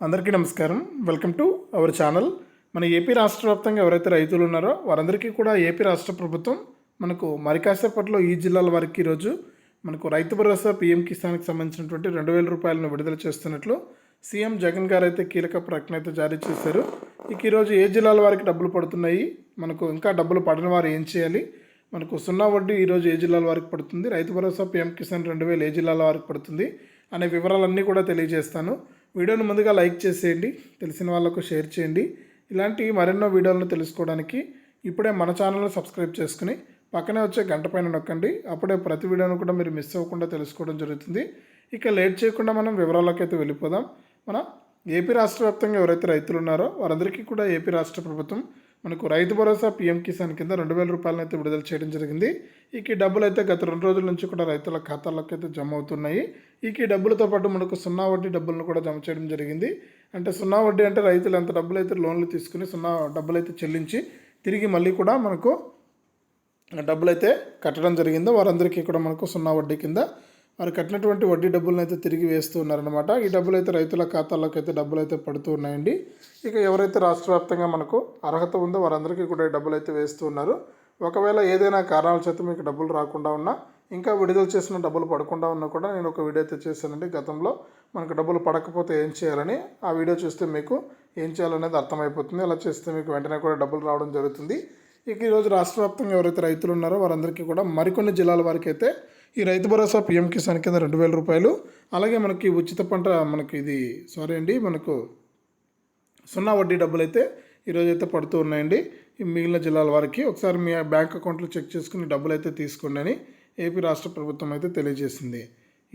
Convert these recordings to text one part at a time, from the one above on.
అందరికీ నమస్కారం. Welcome to our channel. మన ఏపీ రాష్ట్ర వ్యాప్తంగా ఎవరైతే రైతులు ఉన్నారో వారందరికీ కూడా ఏపీ రాష్ట్ర ప్రభుత్వం మనకు మరి కాసేపట్లో ఈ జిల్లాల వారికి ఈరోజు మనకు రైతు భరోసా పీఎం కిసాన్కి సంబంధించినటువంటి రెండు వేల రూపాయలను విడుదల చేస్తున్నట్లు సీఎం జగన్ గారు అయితే కీలక ప్రకటన అయితే జారీ చేశారు. ఇక ఈరోజు ఏ జిల్లాల వారికి డబ్బులు పడుతున్నాయి మనకు ఇంకా డబ్బులు పడని వారు ఏం చేయాలి మనకు సున్నా వడ్డీ ఈరోజు ఏ జిల్లాల వారికి పడుతుంది రైతు భరోసా పీఎం కిసాన్ రెండు వేలు ఏ జిల్లాల వారికి పడుతుంది అనే వివరాలన్నీ కూడా తెలియజేస్తాను. వీడియోను ముందుగా లైక్ చేసేయండి తెలిసిన వాళ్ళకు షేర్ చేయండి. ఇలాంటి మరెన్నో వీడియోలను తెలుసుకోవడానికి ఇప్పుడే మన ఛానల్ను సబ్స్క్రైబ్ చేసుకుని పక్కనే వచ్చే గంట పైన నొక్కండి. అప్పుడే ప్రతి వీడియోను కూడా మీరు మిస్ అవ్వకుండా తెలుసుకోవడం జరుగుతుంది. ఇక లేట్ చేయకుండా మనం వివరాల్లోకి అయితే వెళ్ళిపోదాం. మన ఏపీ రాష్ట్ర వ్యాప్తంగా ఎవరైతే రైతులు ఉన్నారో వారందరికీ కూడా ఏపీ రాష్ట్ర ప్రభుత్వం మనకు రైతు భరోసా పీఎం కిసాన్ కింద రెండు వేల రూపాయలను అయితే విడుదల చేయడం జరిగింది. ఇక డబ్బులు అయితే గత రెండు రోజుల నుంచి కూడా రైతుల ఖాతాల్లోకి అయితే జమ అవుతున్నాయి. ఈకి ఈ డబ్బులతో పాటు మనకు సున్నా వడ్డీ డబ్బులను కూడా జమ చేయడం జరిగింది. అంటే సున్నా వడ్డీ అంటే రైతులు ఎంత డబ్బులు అయితే లోన్లు తీసుకుని సున్నా డబ్బులు అయితే చెల్లించి తిరిగి మళ్ళీ కూడా మనకు డబ్బులు అయితే కట్టడం జరిగిందో. వారందరికీ కూడా మనకు సున్నా వడ్డీ కింద వారు కట్టినటువంటి వడ్డీ డబ్బులను అయితే తిరిగి వేస్తూ ఉన్నారనమాట ఈ డబ్బులు అయితే రైతుల ఖాతాల్లోకి అయితే డబ్బులు అయితే పడుతూ ఉన్నాయండి. ఇక ఎవరైతే రాష్ట్ర వ్యాప్తంగా మనకు అర్హత ఉందో వారందరికీ కూడా ఈ డబ్బులు అయితే వేస్తూ ఉన్నారు. ఒకవేళ ఏదైనా కారణాల చేత మీకు డబ్బులు రాకుండా ఉన్నా ఇంకా విడుదల చేసిన డబ్బులు పడకుండా ఉన్నా కూడా నేను ఒక వీడియో అయితే చేశానండి. గతంలో మనకు డబ్బులు పడకపోతే ఏం చేయాలని ఆ వీడియో చూస్తే మీకు ఏం చేయాలనేది అర్థమైపోతుంది. అలా చేస్తే మీకు వెంటనే కూడా డబ్బులు రావడం జరుగుతుంది. ఇక ఈరోజు రాష్ట్ర వ్యాప్తంగా ఎవరైతే రైతులు ఉన్నారో వారందరికీ కూడా మరికొన్ని జిల్లాల వారికి అయితే ఈ రైతు భరోసా పీఎం కిసాన్ కింద రెండు వేల రూపాయలు అలాగే మనకి ఉచిత పంట మనకి ఇది సారీ అండి మనకు సున్నా వడ్డీ డబ్బులు అయితే ఈరోజు అయితే పడుతూ ఉన్నాయండి. మిగిలిన జిల్లాల వారికి ఒకసారి మీ బ్యాంక్ అకౌంట్లో చెక్ చేసుకుని డబ్బులు అయితే తీసుకోండి అని ఏపీ రాష్ట్ర ప్రభుత్వం అయితే తెలియజేసింది.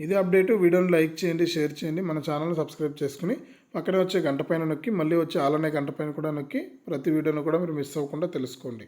ఇది అప్డేట్. వీడియోని లైక్ చేయండి షేర్ చేయండి. మన ఛానల్ని సబ్స్క్రైబ్ చేసుకుని పక్కనే వచ్చే గంట పైన నొక్కి మళ్ళీ వచ్చే ఆలనే గంట పైన కూడా నొక్కి ప్రతి వీడియోను కూడా మీరు మిస్ అవ్వకుండా తెలుసుకోండి.